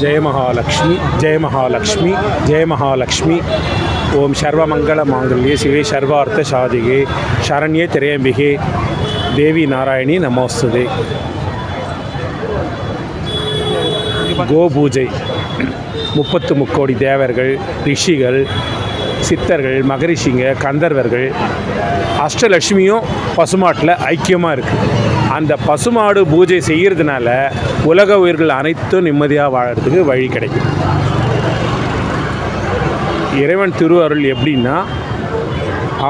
ஜெய மகாலட்சுமி ஜெய மகாலட்சுமி ஜெய மகாலட்சுமி ஓம் சர்வமங்கள மாங்கல்யே சிவே சர்வார்த்த சாதிகே சரண்யே திரையம்பிகே தேவி நாராயணி நமோஸ்துதே கோ பூஜை முப்பத்து முக்கோடி தேவர்கள் ரிஷிகள் சித்தர்கள் மகரிஷிங்க கந்தர்வர்கள் அஷ்டலட்சுமியும் பசுமாட்டில் ஐக்கியமாக இருக்குது அந்த பசுமாடு பூஜை செய்கிறதுனால உலக உயிர்கள் அனைத்தும் நிம்மதியாக வாழறதுக்கு வழி கிடைக்கும். இறைவன் திருவருள் எப்படின்னா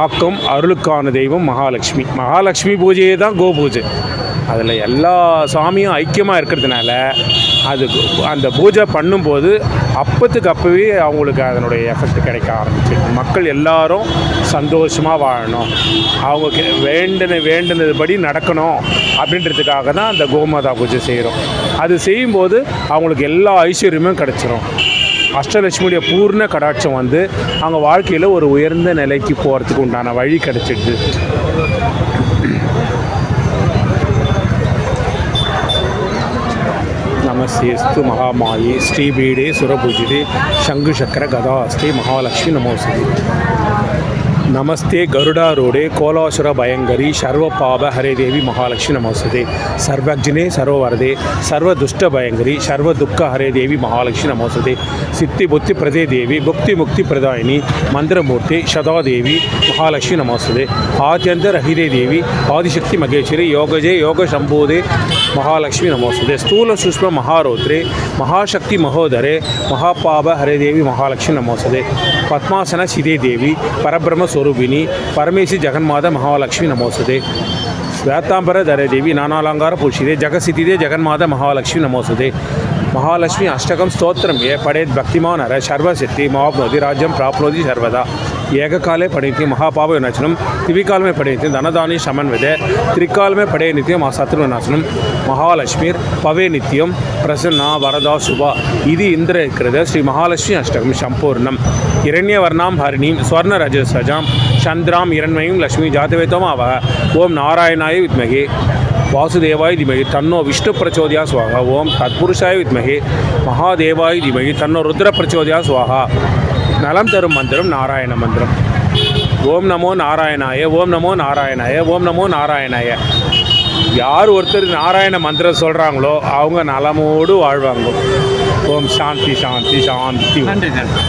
ஆக்கம் அருளுக்கான தெய்வம் மகாலட்சுமி. மகாலட்சுமி பூஜையே தான் கோ பூஜை. அதில் எல்லா சாமியும் ஐக்கியமாக இருக்கிறதுனால அது அந்த பூஜை பண்ணும்போது அப்பத்துக்கு அப்போவே அவங்களுக்கு அதனுடைய எஃபெக்ட் கிடைக்க ஆரம்பிச்சு. மக்கள் எல்லாரும் சந்தோஷமாக வாழணும். அவங்க வேண்டின வேண்டினதுபடி நடக்கணும் அப்படின்றதுக்காக தான் அந்த கோமாதா பூஜை செய்கிறோம் அது செய்யும்போது அவங்களுக்கு எல்லா ஐஸ்வர்யமும் கிடச்சிரும். அஷ்டலட்சுமியுடைய பூர்ண கடாட்சம் வந்து அவங்க வாழ்க்கையில் ஒரு உயர்ந்த நிலைக்கு போகிறதுக்கு உண்டான வழி கிடச்சிடுது. நமஸ்தேஸ்து மகாமாயி ஸ்ரீபீடே சுரபூஜிதே சங்கு சக்கர கதா அஸ்தே மகாலட்சுமி நமோசதி ನಮಸ್ತೆ ಗರುಡಾರೂಢೆ ಕೋಲಾಸುರ ಭಯಂಕರಿ ಶರ್ವಪಾಪ ಹರೇದೇವಿ ಮಹಾಲಕ್ಷ್ಮಿ ನಮಸ್ತೇ ಸರ್ವಜ್ಞೆ ಸರ್ವವರದೆ ಸರ್ವದುಷ್ಟ ಭಯಂಕರಿ ಸರ್ವದುಃಖ ಹರೇದೇವಿ ಮಹಾಲಕ್ಷ್ಮಿ ನಮಸ್ತೇ ಸಿತ್ತಿ ಬುತ್ತಿ ಪ್ರದೇ ದೇವಿ ಭುಕ್ತಿ ಮುಕ್ತಿ ಪ್ರದಾಯಿನಿ ಮಂತ್ರಮೂರ್ತಿ ಶತಾದೇವಿ ಮಹಾಲಕ್ಷ್ಮಿ ನಮಸ್ತೇ ಆದ್ಯಂತ ರಹಿದೇ ದೇವಿ ಆದಿಶಕ್ತಿ ಮಗೇಶ್ವರಿ ಯೋಗಜೆ ಯೋಗ ಶಂಭೋದೆ ಮಹಾಲಕ್ಷ್ಮಿ ನಮಸ್ತದೆ ಸ್ಥೂಲ ಸೂಕ್ಷ್ಮ ಮಹಾರೋತ್ರೆ ಮಹಾಶಕ್ತಿ ಮಹೋದರೆ ಮಹಾಪಾಪ ಹರೇದೇವಿ ಮಹಾಲಕ್ಷ್ಮಿ ನಮಸ್ತದೆ ಪದ್ಮಾಸನ ಸಿದೇ ದೇವಿ ಪರಬ್ರಹ್ಮ ಸೋ స్వరూపిణి పరమేశి జగన్మాత మహాలక్ష్మి నమోస్తుతే. శ్వేతాంబర ధరదేవి నానాలంకార పురుషిదే జగసితిదే జగన్మాత మహాలక్ష్మి నమోస్తుతే. మహాలక్ష్మి అష్టకం స్తోత్రం ఏ పడేద్ భక్తిమానర సర్వశక్తి మహాప్నోతి రాజ్యం ప్రాప్నోతి సర్వదా. ஏககாலே படையித்தி மகாபாப விநாசனம் திவிகாலமே படையித்தி தனதானி சமன்விதே திரிகாலமே படைய நித்தியம் ஆ சத்ரு விநாசனம் மகாலட்சுமி பவே நித்தியம் பிரசன்னா வரதா சுபா. இது இந்திர இருக்கிறது ஸ்ரீ மகாலட்சுமி அஷ்டகம் சம்பூர்ணம். இரண்யவர்ணாம் ஹரிணீம் ஸ்வர்ண ரஜசஜாம் சந்திராம் இரண்மையும் லட்சுமி ஜாதவேதம் அவ ஓம் நாராயணாய வித்மகி. வாசுதேவாய் திமகி. தன்னோ விஷ்ணு பிரச்சோதியா சுவாகா. ஓம் தத்புருஷாய வித்மகி. மகாதேவாய் திமகி. தன்னோ ருத்ர பிரச்சோதியா சுவாகா. நலம் தரும் மந்திரம் நாராயண மந்திரம். ஓம் நமோ நாராயணாய ஓம் நமோ நாராயணாய ஓம் நமோ நாராயணாய. யார் ஒருத்தர் நாராயண மந்திரம் சொல்கிறாங்களோ அவங்க நலமோடு வாழ்வாங்க. ஓம் சாந்தி சாந்தி சாந்தி. நன்றி நன்றி.